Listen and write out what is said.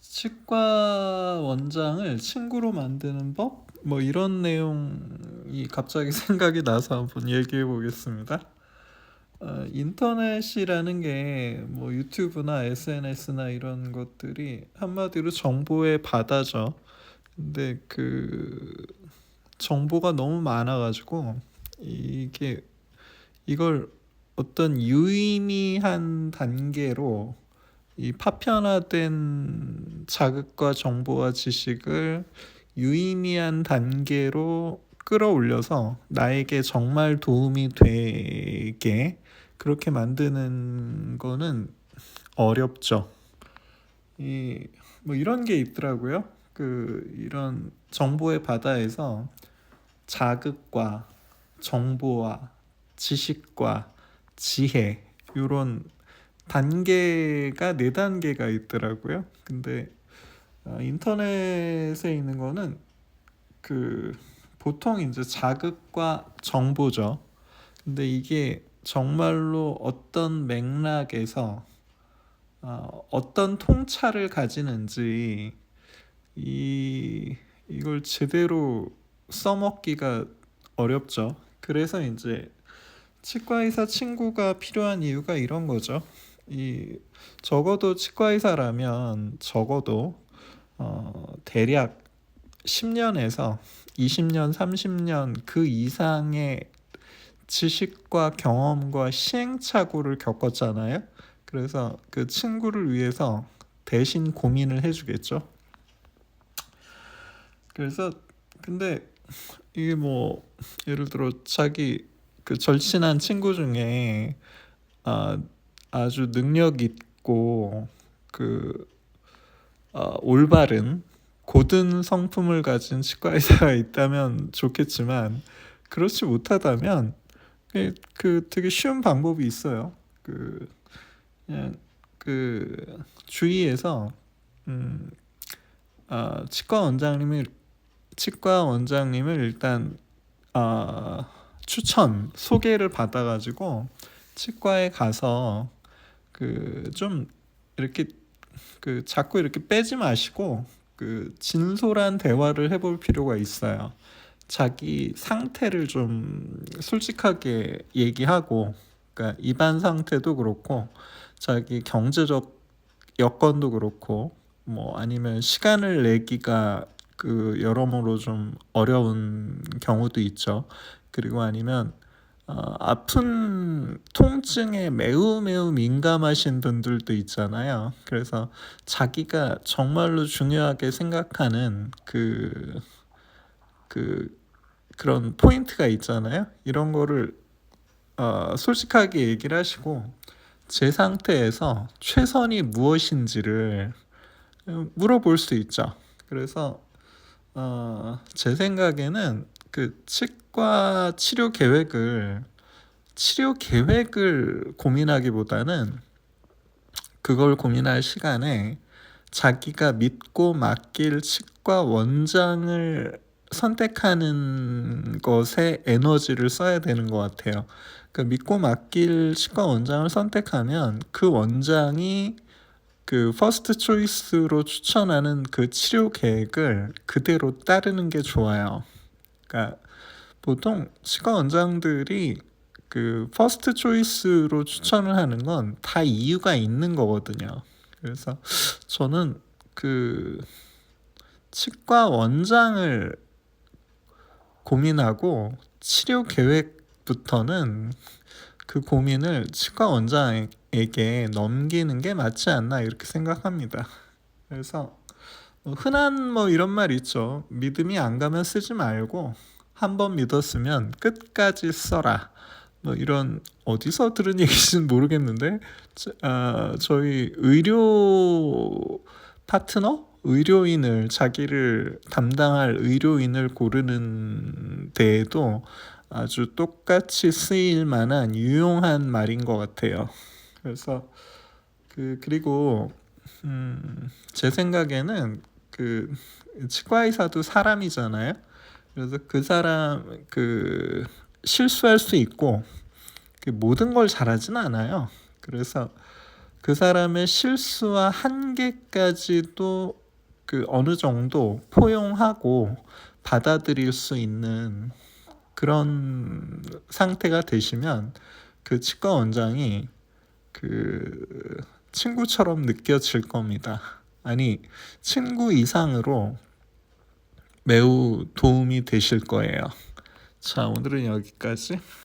치과 원장을 친구로 만드는 법? 뭐 이런 내용이 갑자기 생각이 나서 한번 얘기해 보겠습니다. 어, 인터넷이라는 게 뭐 유튜브나 SNS나 이런 것들이 한마디로 정보의 바다죠. 근데 그 정보가 너무 많아가지고 이게 이걸 어떤 유의미한 단계로 이 파편화된 자극과 정보와 지식을 유의미한 단계로 끌어올려서 나에게 정말 도움이 되게 그렇게 만드는 거는 어렵죠. 이 뭐 이런 게 있더라고요. 그 이런 정보의 바다에서 자극과 정보와 지식과 지혜 요런 단계가 네 단계가 있더라고요. 근데 어, 인터넷에 있는 거는 그 보통 이제 자극과 정보죠. 근데 이게 정말로 어떤 맥락에서 어, 어떤 통찰을 가지는지 이 이걸 제대로 써먹기가 어렵죠. 그래서 이제 치과 의사 친구가 필요한 이유가 이런 거죠. 이 적어도 치과 의사라면 적어도 어, 대략 10년에서 20년, 30년 그 이상의 지식과 경험과 시행착오를 겪었잖아요. 그래서 그 친구를 위해서 대신 고민을 해주겠죠. 그래서 근데 이게 뭐 예를 들어 자기 그 절친한 친구 중에 아 아주 능력 있고 그 어, 올바른 고든 성품을 가진 치과 의사가 있다면 좋겠지만 그렇지 못하다면 그, 그 되게 쉬운 방법이 있어요. 그 그냥 그 주위에서 음, 어, 치과 원장님을 치과 원장님을 일단 어, 추천 소개를 받아가지고 치과에 가서 그 좀 이렇게 그 자꾸 이렇게 빼지 마시고 그 진솔한 대화를 해볼 필요가 있어요. 자기 상태를 좀 솔직하게 얘기하고, 그러니까 입안 상태도 그렇고, 자기 경제적 여건도 그렇고, 뭐 아니면 시간을 내기가 그 여러모로 좀 어려운 경우도 있죠. 그리고 아니면 어, 아픈 통증에 매우 매우 민감하신 분들도 있잖아요. 그래서 자기가 정말로 중요하게 생각하는 그, 그, 그런 포인트가 있잖아요. 이런 거를 어, 솔직하게 얘기를 하시고 제 상태에서 최선이 무엇인지를 물어볼 수 있죠. 그래서 어, 제 생각에는 그 치과 치료 계획을 치료 계획을 고민하기보다는 그걸 고민할 시간에 자기가 믿고 맡길 치과 원장을 선택하는 것에 에너지를 써야 되는 것 같아요. 그 믿고 맡길 치과 원장을 선택하면 그 원장이 그 퍼스트 초이스로 추천하는 그 치료 계획을 그대로 따르는 게 좋아요. 그러니까 보통 치과 원장들이 그 퍼스트 초이스로 추천을 하는 건 다 이유가 있는 거거든요. 그래서 저는 그 치과 원장을 고민하고 치료 계획부터는 그 고민을 치과 원장에게 넘기는 게 맞지 않나 이렇게 생각합니다. 그래서 뭐 흔한 뭐 이런 말 있죠. 믿음이 안 가면 쓰지 말고 한 번 믿었으면 끝까지 써라. 뭐 이런 어디서 들은 얘기인지는 모르겠는데 아, 저희 의료 파트너 의료인을 자기를 담당할 의료인을 고르는 데에도 아주 똑같이 쓰일 만한 유용한 말인 것 같아요. 그래서 그 그리고 음, 제 생각에는 그 치과 의사도 사람이잖아요. 그래서 그 사람 그 실수할 수 있고 그 모든 걸 잘하진 않아요. 그래서 그 사람의 실수와 한계까지도 그 어느 정도 포용하고 받아들일 수 있는 그런 상태가 되시면 그 치과 원장이 그 친구처럼 느껴질 겁니다. 아니, 친구 이상으로 매우 도움이 되실 거예요. 자, 오늘은 여기까지.